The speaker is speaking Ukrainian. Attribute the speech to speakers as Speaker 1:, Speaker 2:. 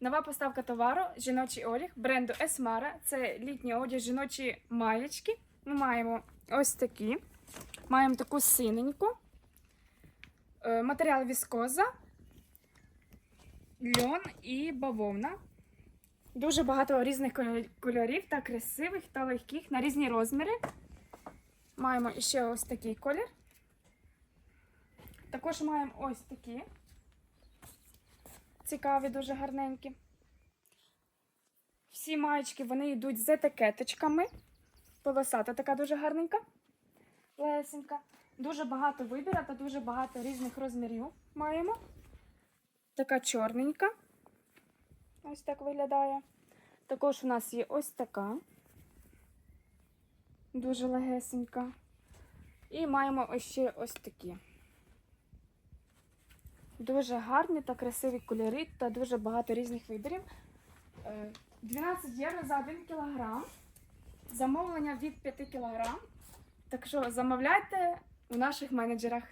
Speaker 1: Нова поставка товару жіночий одяг бренду Esmara. Це літній одяг, жіночі маєчки. Ми маємо ось такі. Маємо таку синеньку. Е, Матеріал віскоза, льон і бавовна. Дуже багато різних кольорів та красивих та легких на різні розміри. Маємо ще ось такий колір. Також маємо ось такі. Цікаві, дуже гарненькі. Всі маєчки вони йдуть з етикеточками. Полосата така дуже гарненька. Лесенька. Дуже багато вибіру та дуже багато різних розмірів маємо. Така чорненька. Ось так виглядає. Також у нас є ось така. Дуже легесенька. І маємо ще ось такі. Дуже гарні та красиві кольори та дуже багато різних виборів. Е, 12 євро за 1 кілограм. Замовлення від 5 кілограм. Так що замовляйте у наших менеджерах.